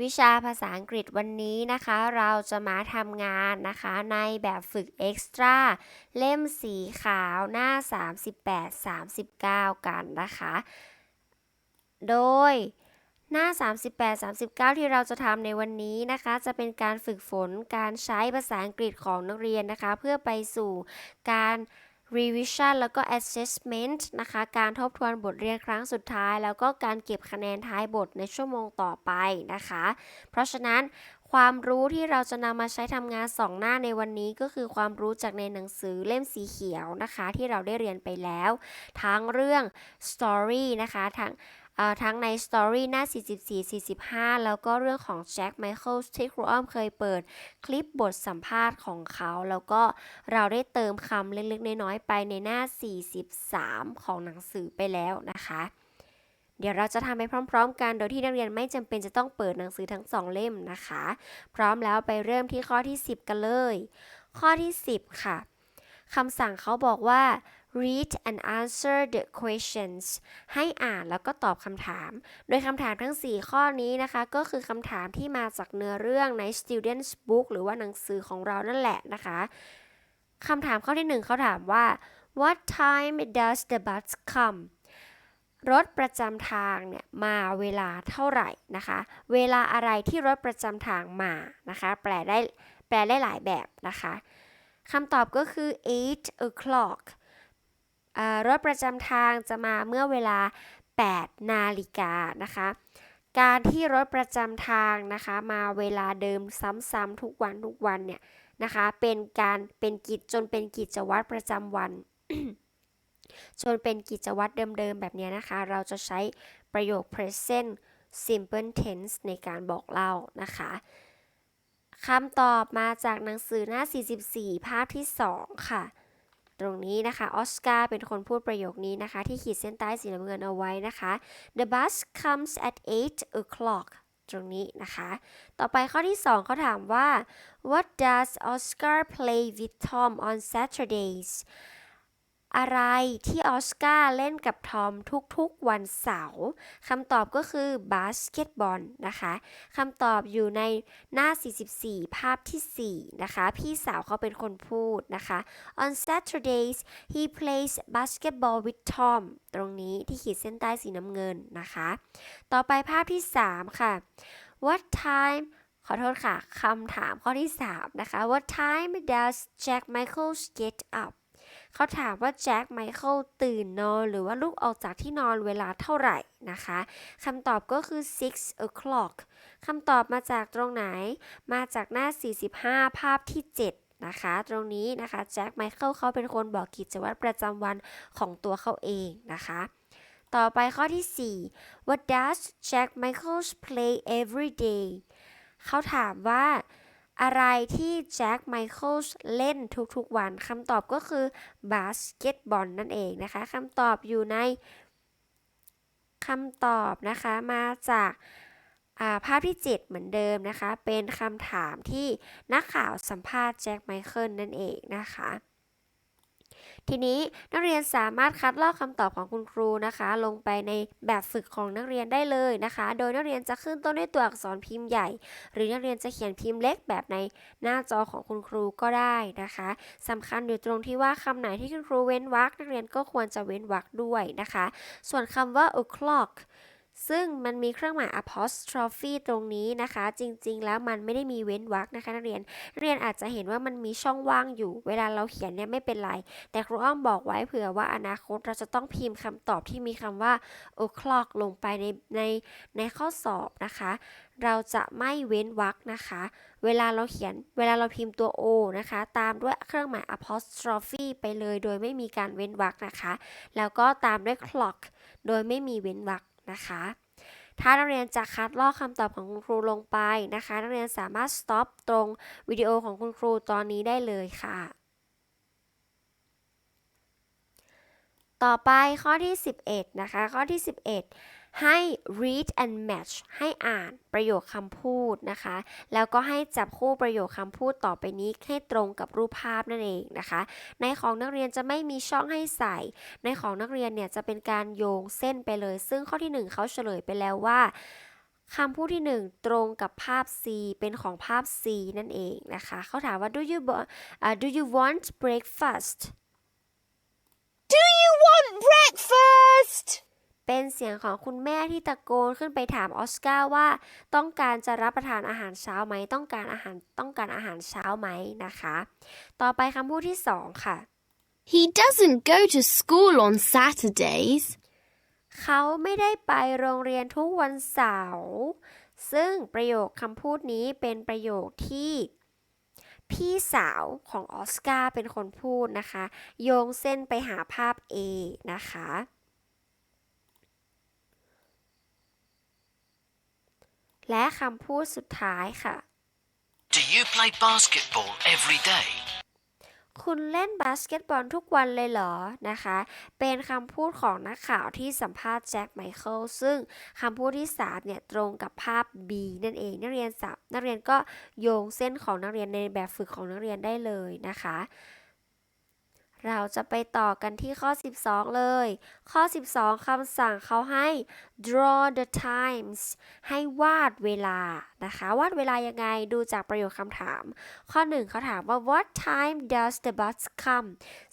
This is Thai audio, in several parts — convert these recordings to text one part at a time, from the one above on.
วิชาภาษาอังกฤษวันนี้นะคะ เราจะมาทำงานนะคะในแบบฝึกเอ็กซ์ตร้าเล่มสีขาวหน้า 38-39 กันนะคะ โดยหน้า 38-39 ที่เราจะทำในวันนี้นะคะ จะเป็นการฝึกฝนการใช้ภาษาอังกฤษของนักเรียนนะคะ เพื่อไปสู่การ revision แล้วก็ assessment นะคะ การทบทวนบทเรียนครั้งสุดท้าย แล้วก็การเก็บคะแนนท้ายบทในชั่วโมงต่อไปนะคะ เพราะฉะนั้นความรู้ที่เราจะนำมาใช้ทำงาน2หน้าในวันนี้ก็คือความรู้จากในหนังสือเล่มสีเขียวนะคะ ที่เราได้เรียนไปแล้ว ทั้งเรื่อง story นะคะทั้ง ทั้งใน Story หน้า 44-45 แล้วก็เรื่องของแจ็คไมเคิลที่ครูอ้อมเคยเปิดคลิปบทสัมภาษณ์ของเขา แล้วก็เราได้เติมคำเล็กๆ น้อยๆ ไปในหน้า 43 ของหนังสือไปแล้วนะคะ เดี๋ยวเราจะทำไปพร้อม ๆ กัน โดยที่นักเรียนไม่จำเป็นจะต้องเปิดหนังสือทั้งสองเล่มนะคะ พร้อมแล้วไปเริ่มที่ข้อที่ 10 กันเลย ข้อที่ 10 ค่ะคำสั่งเขาบอกว่า read and answer the questions ให้อ่านแล้วก็ตอบคำถาม โดยคำถามทั้ง 4 ข้อนี้นะคะ ก็คือคำถามที่มาจากเนื้อเรื่องใน student's book หรือว่าหนังสือของเรานั่นแหละนะคะคำถามข้อที่ 1เขาถามว่า what time does the bus come รถประจำทางเนี่ยมาเวลาเท่าไหร่นะคะ เวลาอะไรที่รถประจำทางมานะคะ แปลได้แปลได้หลายแบบนะคะคำตอบก็คือ8 o'clock รถประจำทางจะมาเมื่อเวลา 8 นาฬิกานะคะ การที่รถประจำทางนะคะมาเวลาเดิมซ้ำๆทุกวันทุกวันเนี่ยนะคะเป็นการเป็นกิจจนเป็นกิจวัตรประจำวัน จนเป็นกิจวัตรเดิมๆแบบนี้นะคะ เราจะใช้ประโยค present simple tense ในการบอกเล่านะคะคำตอบมาจากหนังสือหน้า 44 ภาพที่ 2 ค่ะ ตรงนี้นะคะออสการ์เป็นคนพูดประโยคนี้นะคะ ที่ขีดเส้นใต้สีน้ำเงินเอาไว้นะคะ The bus comes at 8 o'clock ตรงนี้นะคะ ต่อไปข้อที่ 2 เขาถามว่า What does Oscar play with Tom on Saturdays อะไรที่ออสการ์เล่นกับทอมทุกๆวันเสาร์คำตอบก็คือบาสเกตบอลนะคะคำตอบอยู่ในหน้า 44 ภาพที่ 4 นะคะ พี่สาวเขาเป็นคนพูดนะคะ on Saturdays he plays basketball with Tom ตรงนี้ที่ขีดเส้นใต้สีน้ำเงินนะคะ ต่อไปภาพที่ 3 ค่ะ what time ขอโทษค่ะ คำถามข้อที่ 3 นะคะ what time does Jack Michaels get up เขาถามว่าแจ็คไมเคิลตื่นนอนหรือว่าลุกออกจากที่นอนเวลาเท่าไหร่นะคะคำตอบก็คือ6 o'clock คำตอบมาจากตรงไหน มาจากหน้า 45 ภาพที่ 7นะคะตรงนี้นะคะแจ็คไมเคิลเขาเป็นคนบอกกิจวัตรประจำวันของตัวเขาเองนะคะ ต่อไปข้อที่ 4 What does Jack Michaels play every day เขาถามว่า อะไรที่แจ็คไมเคิลเล่นทุกๆวันคำตอบก็คือบาสเกตบอลนั่นเองนะคะคำตอบอยู่ในคำตอบนะคะมาจากภาพที่ 7 เหมือนเดิมนะคะ เป็นคำถามที่นักข่าวสัมภาษณ์แจ็คไมเคิลนั่นเองนะคะ ทีนี้นักเรียนสามารถคัดลอกคำตอบของคุณครูนะคะ ลงไปในแบบฝึกของนักเรียนได้เลยนะคะ โดยนักเรียนจะขึ้นต้นด้วยตัวอักษรพิมพ์ใหญ่ หรือนักเรียนจะเขียนพิมพ์เล็กแบบในหน้าจอของคุณครูก็ได้นะคะสำคัญอยู่ตรงที่ว่าคำไหนที่คุณครูเว้นวรรคนักเรียนก็ควรจะเว้นวรรคด้วยนะคะ ส่วนคำว่า o'clock ซึ่งมันมีเครื่องหมาย apostrophe ตรงนี้นะคะ จริงๆ แล้วมันไม่ได้มีเว้นวรรคนะคะนักเรียนนักเรียนอาจจะเห็นว่ามันมีช่องว่างอยู่ เวลาเราเขียนเนี่ยไม่เป็นไร แต่ครูอ้อมบอกไว้เผื่อว่าอนาคตเราจะต้องพิมพ์คำตอบที่มีคำว่า o'clock ลงไปในในในข้อสอบนะคะ เราจะไม่เว้นวรรคนะคะ เวลาเราเขียนเวลาเราพิมพ์ตัว o นะคะ ตามด้วยเครื่องหมาย apostrophe ไปเลย โดยไม่มีการเว้นวรรคนะคะ แล้วก็ตามด้วย clock โดยไม่มีเว้นวรรค นะคะ ถ้านักเรียนจะคัดลอกคำตอบของคุณครูลงไปนะคะ นักเรียนสามารถ stop ตรงวิดีโอของคุณครูตอนนี้ได้เลยค่ะ ต่อไปข้อที่ 11 นะคะ ข้อที่ 11 ให้ read and match ให้อ่านประโยคคำพูดนะคะ แล้วก็ให้จับคู่ประโยคคำพูดต่อไปนี้ให้ตรงกับรูปภาพนั่นเองนะคะ ในของนักเรียนจะไม่มีช่องให้ใส่ ในของนักเรียนเนี่ยจะเป็นการโยงเส้นไปเลย ซึ่งข้อที่ 1เขาเฉลยไปแล้วว่าคำพูดที่หนึ่งตรงกับภาพ C เป็นของภาพ C นั่นเองนะคะ เขาถามว่า do you bo- อ่า do you want breakfast Do you want breakfast? เป็นเสียงของคุณแม่ที่ตะโกนขึ้นไปถามออสการ์ว่า ต้องการจะรับประทานอาหารเช้าไหม ต้องการอาหารต้องการอาหารเช้าไหมนะคะ ต่อไปคำพูดที่สองค่ะ He doesn't go to school on Saturdays. เขาไม่ได้ไปโรงเรียนทุกวันเสาร์ซึ่งประโยคคำพูดนี้เป็นประโยคที่ พี่สาวของออสการ์เป็นคนพูดนะคะ โยงเส้นไปหาภาพ A นะคะ และคำพูดสุดท้ายค่ะ Do you play basketball every day? คุณเล่นบาสเกตบอลทุกวันเลยเหรอ นะคะ เป็นคำพูดของนักข่าวที่สัมภาษณ์แจ็คไมเคิล ซึ่งคำพูดที่ 3 เนี่ย ตรงกับภาพ B นั่นเอง นักเรียนสับนักเรียนก็โยงเส้นของนักเรียนในแบบฝึกของนักเรียนได้เลยนะคะ เราจะไปต่อกันที่ข้อ 12 เลย ข้อ 12 คำสั่งเขาให้ draw the times ให้วาดเวลานะคะ วาดเวลายังไงดูจากประโยคคำถาม ข้อ 1 เขาถามว่า what time does the bus come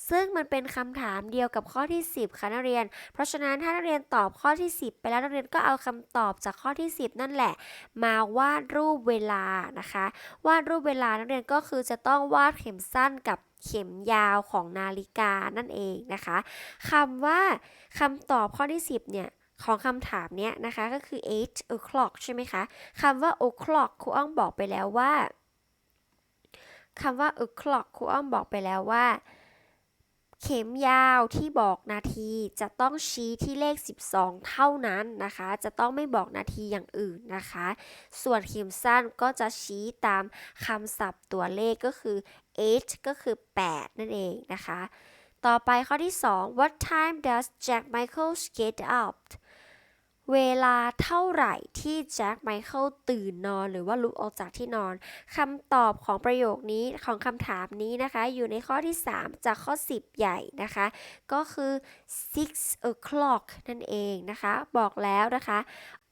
ซึ่งมันเป็นคำถามเดียวกับข้อที่ 10 ค่ะนักเรียน เพราะฉะนั้นถ้านักเรียนตอบข้อที่ 10 ไปแล้วนักเรียนก็เอาคำตอบจากข้อที่ 10 นั่นแหละ มาวาดรูปเวลานะคะ วาดรูปเวลานักเรียนก็คือจะต้องวาดเข็มสั้นกับ เข็มยาวของนาฬิกานั่นเองนะคะคำว่าคำตอบข้อที่ 10 เนี่ยของคำถามเนี้ยนะคะก็คือ8 o'clock ใช่ไหมคะคำว่า o'clock ครูอ้อมบอกไปแล้วว่าคำว่า o'clock ครูอ้อมบอกไปแล้วว่า เข็มยาวที่บอกนาทีจะต้องชี้ที่เลข 12 เท่านั้นนะคะ จะต้องไม่บอกนาทีอย่างอื่นนะคะ ส่วนเข็มสั้นก็จะชี้ตามคำศัพท์ตัวเลขก็คือ 8 ก็คือ 8 นั่นเองนะคะ ต่อไปข้อที่ 2 What time does Jack Michael get up เวลาเท่าไหร่ที่แจ็คไมเคิลตื่นนอนหรือว่าลุกออกจากที่นอนคำตอบของประโยคนี้ของคำถามนี้นะคะ อยู่ในข้อที่ 3 จากข้อ 10 ใหญ่นะคะ ก็คือ six o'clock นั่นเองนะคะ บอกแล้วนะคะ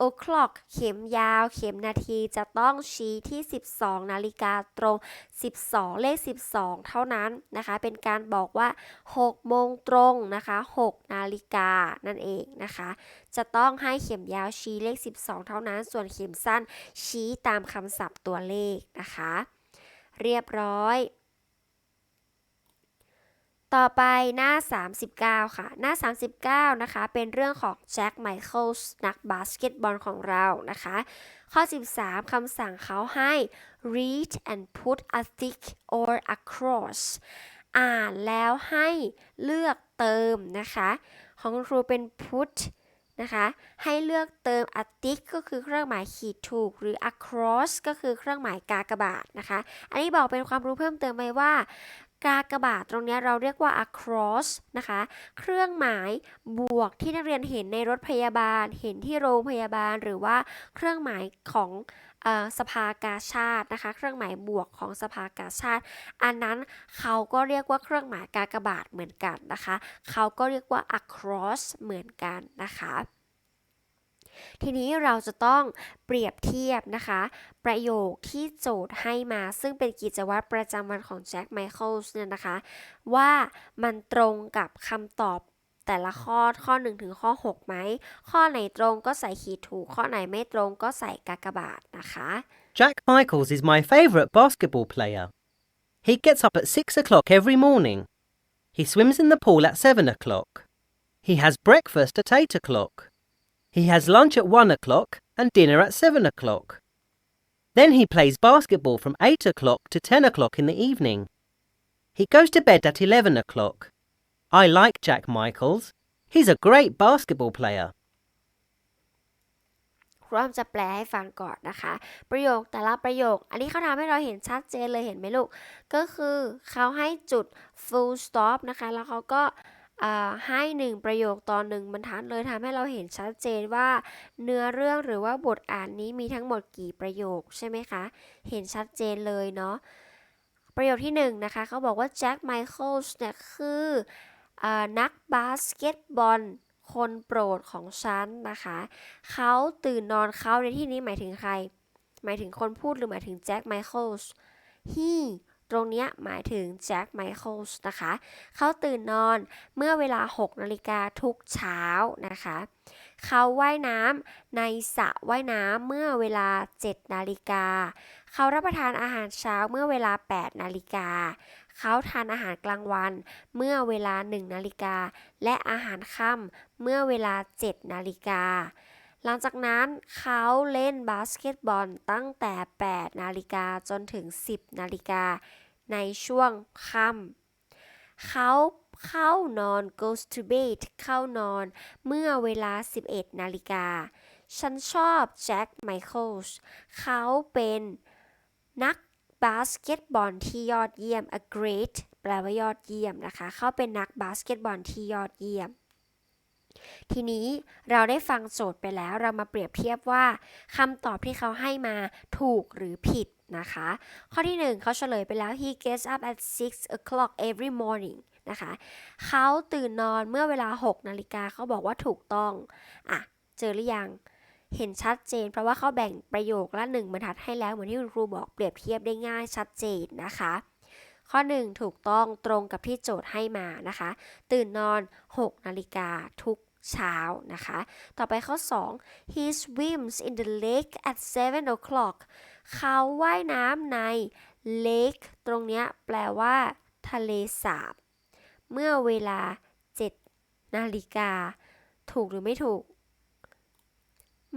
o'clock เข็มยาว เข็มนาทีจะต้องชี้ที่ 12 นาฬิกาตรง 12 เลข 12 เท่านั้นนะคะ เป็นการบอกว่า 6 โมงตรงนะคะ 6 นาฬิกานั่นเองนะคะ จะต้องให้เข็มยาวชี้เลข 12 เท่านั้น ส่วนเข็มสั้นชี้ตามคำศัพท์ตัวเลขนะคะ เรียบร้อย ต่อไปหน้า 39 ค่ะ หน้า 39 นะคะ เป็นเรื่องของแจ็คไมเคิลส์นักบาสเกตบอลของเรานะคะ ข้อ 13 คำสั่งเขาให้ read and put a thick or across อ่านแล้วให้เลือกเติมนะคะ ของครูเป็น put นะคะ ให้เลือกเติม a tick ก็คือเครื่องหมายขีดถูก หรือ across ก็คือเครื่องหมายกากบาทนะคะ อันนี้บอกเป็นความรู้เพิ่มเติมไปว่า กากบาทตรงนี้เราเรียกว่า across นะคะ เครื่องหมายบวกที่นักเรียนเห็นในรถพยาบาล เห็นที่โรงพยาบาล หรือว่าเครื่องหมายของออสภากาชาตินะคะ เครื่องหมายบวกของสภากาชาติ อันนั้นเขาก็เรียกว่าเครื่องหมายกากบาทเหมือนกันนะคะ เขาก็เรียกว่า across เหมือนกันนะคะ ทีนี้เราจะต้องเปรียบเทียบนะคะ ประโยคที่โจทย์ให้มาซึ่งเป็นกิจวัตรประจำวันของแจ็คไมเคิลส์เนี่ยนะคะ ว่ามันตรงกับคำตอบแต่ละข้อข้อ 1 ถึงข้อ 6 ไหม ข้อไหนตรงก็ใส่ขีดถูก ข้อไหนไม่ตรงก็ใส่กากบาทนะคะ Jack Michaels is my favorite basketball player. He gets up at six o'clock every morning. He swims in the pool at seven o'clock. He has breakfast at eight o'clock. He has lunch at one o'clock and dinner at seven o'clock. Then he plays basketball from eight o'clock to ten o'clock in the evening. He goes to bed at eleven o'clock. I like Jack Michaels. He's a great basketball player. ครูอ้อมจะแปลให้ฟังก่อนนะคะ ประโยคแต่ละประโยค อันนี้เขาทำให้เราเห็นชัดเจนเลยเห็นไหมลูก ก็คือเขาให้จุด full stop นะคะ แล้วเขาก็อ่า ให้หนึ่งประโยคต่อหนึ่งบรรทัดเลยทำให้เราเห็นชัดเจนว่า เนื้อเรื่องหรือว่าบทอ่านนี้มีทั้งหมดกี่ประโยคใช่ไหมคะ เห็นชัดเจนเลยเนาะประโยคที่หนึ่งนะคะเขาบอกว่าแจ็คไมเคิลส์เนี่ยคืออนักบาสเกตบอลคนโปรดของฉันนะคะเขาตื่นนอนเขาในที่นี้หมายถึงใคร หมายถึงคนพูดหรือหมายถึงแจ็คไมเคิลส์ he ตรงนี้หมายถึงแจ็คไมเคิลส์นะคะ เขาตื่นนอนเมื่อเวลา 6 นาฬิกาทุกเช้านะคะ เขาว่ายน้ำในสระว่ายน้ำเมื่อเวลา 7 นาฬิกา เขารับประทานอาหารเช้าเมื่อเวลา 8 นาฬิกา เขาทานอาหารกลางวันเมื่อเวลา 1 นาฬิกา และอาหารค่ำเมื่อเวลา 7 นาฬิกา หลังจากนั้นเขาเล่นบาสเกตบอลตั้งแต่ 8 นาฬิกาจนถึง 10 นาฬิกาในช่วงค่ำเขาเข้านอน goes to bed เข้านอนเมื่อเวลา 11 นาฬิกา ฉันชอบแจ็คไมเคิลส์เขาเป็นนักบาสเกตบอลที่ยอดเยี่ยม a great แปลว่ายอดเยี่ยมนะคะ เขาเป็นนักบาสเกตบอลที่ยอดเยี่ยม ทีนี้เราได้ฟังโจทย์ไปแล้วเรามาเปรียบเทียบว่าคำตอบที่เขาให้มาถูกหรือผิดนะคะ ข้อที่หนึ่งเขาเฉลยไปแล้ว he gets up at 6 o'clock every morning นะคะเขาตื่นนอนเมื่อเวลา 6 นาฬิกาเขาบอกว่าถูกต้อง อะ เจอหรือยังเห็นชัดเจน เพราะว่าเขาแบ่งประโยคละหนึ่งบรรทัดให้แล้วเหมือนที่คุณครูบอกเปรียบเทียบได้ง่ายชัดเจนนะคะ ข้อ 1 ถูกต้องตรงกับที่โจทย์ให้มานะคะ ตื่นนอน 6 นาฬิกาทุก เช้านะคะ ต่อไปข้อ 2 he swims in the lake at 7 o'clock เขาว่ายน้ำใน lake ตรงเนี้ยแปลว่า ทะเลสาบ เมื่อเวลา 7 นาฬิกา ถูกหรือไม่ถูก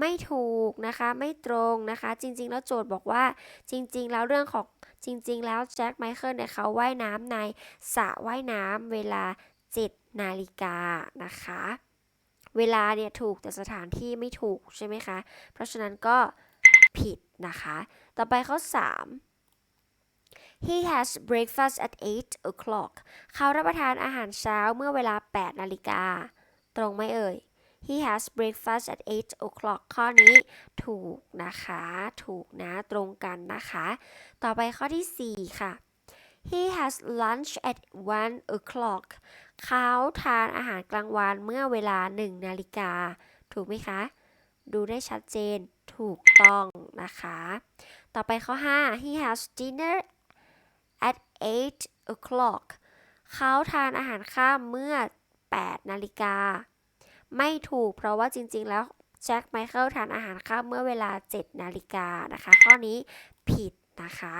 ไม่ถูกนะคะ ไม่ตรงนะคะ จริง ๆ แล้วโจทย์บอกว่า จริง ๆ แล้วเรื่องของจริง ๆ แล้วแจ็คไมเคิลเนี่ยเขาว่ายน้ำในสระว่ายน้ำเวลา 7 นาฬิกานะคะ เวลาเนี่ยถูกแต่สถานที่ไม่ถูกใช่ไหมคะ เพราะฉะนั้นก็ผิดนะคะ ต่อไปข้อ 3 He has breakfast at 8 o'clock เขารับประทานอาหารเช้าเมื่อเวลา 8 นาฬิกา ตรงไหมเอ่ย He has breakfast at 8 o'clock ข้อนี้ถูกนะคะ ถูกนะ ตรงกันนะคะ ต่อไปข้อที่ 4 ค่ะ He has lunch at 1 o'clock เขาทานอาหารกลางวันเมื่อเวลา 1 นาฬิกา ถูกไหมคะ ดูได้ชัดเจนถูกต้องนะคะ ต่อไปข้อ 5 He has dinner at 8 o'clock เขาทานอาหารข้ามเมื่อ 8 นาฬิกา ไม่ถูกเพราะว่าจริง ๆ แล้วแจ็คไมเคิลทานอาหารข้ามเมื่อเวลา 7 นาฬิกานะคะ ข้อนี้ผิดนะคะ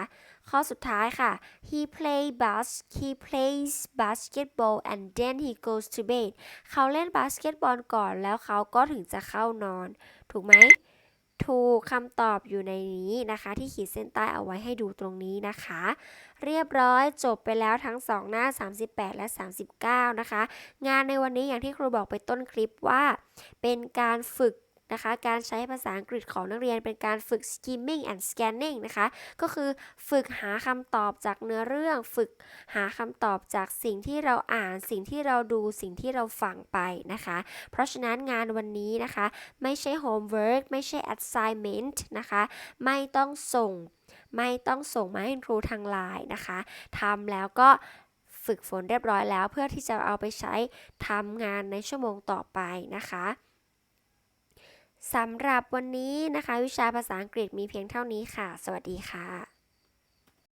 ข้อสุดท้ายค่ะ he play bas he plays basketball and then he goes to bed เขาเล่นบาสเกตบอลก่อนแล้วเขาก็ถึงจะเข้านอน ถูกไหม ถูกคำตอบอยู่ในนี้นะคะ ที่ขีดเส้นใต้เอาไว้ให้ดูตรงนี้นะคะ เรียบร้อยจบไปแล้วทั้ง 2 หน้า 38 และ 39 นะคะ งานในวันนี้อย่างที่ครูบอกไปต้นคลิปว่า เป็นการฝึก นะคะ การใช้ภาษาอังกฤษของนักเรียนเป็นการฝึก skimming and scanning นะคะ ก็คือฝึกหาคำตอบจากเนื้อเรื่อง ฝึกหาคำตอบจากสิ่งที่เราอ่าน สิ่งที่เราดู สิ่งที่เราฟังไปนะคะ เพราะฉะนั้นงานวันนี้นะคะ ไม่ใช่ homework ไม่ใช่ assignment นะคะ ไม่ต้องส่ง ไม่ต้องส่งมาให้ครูทางไลน์นะคะทำแล้วก็ฝึกฝนเรียบร้อยแล้วเพื่อที่จะเอาไปใช้ทำงานในชั่วโมงต่อไปนะคะ สำหรับวันนี้นะคะ วิชาภาษาอังกฤษมีเพียงเท่านี้ค่ะ สวัสดีค่ะ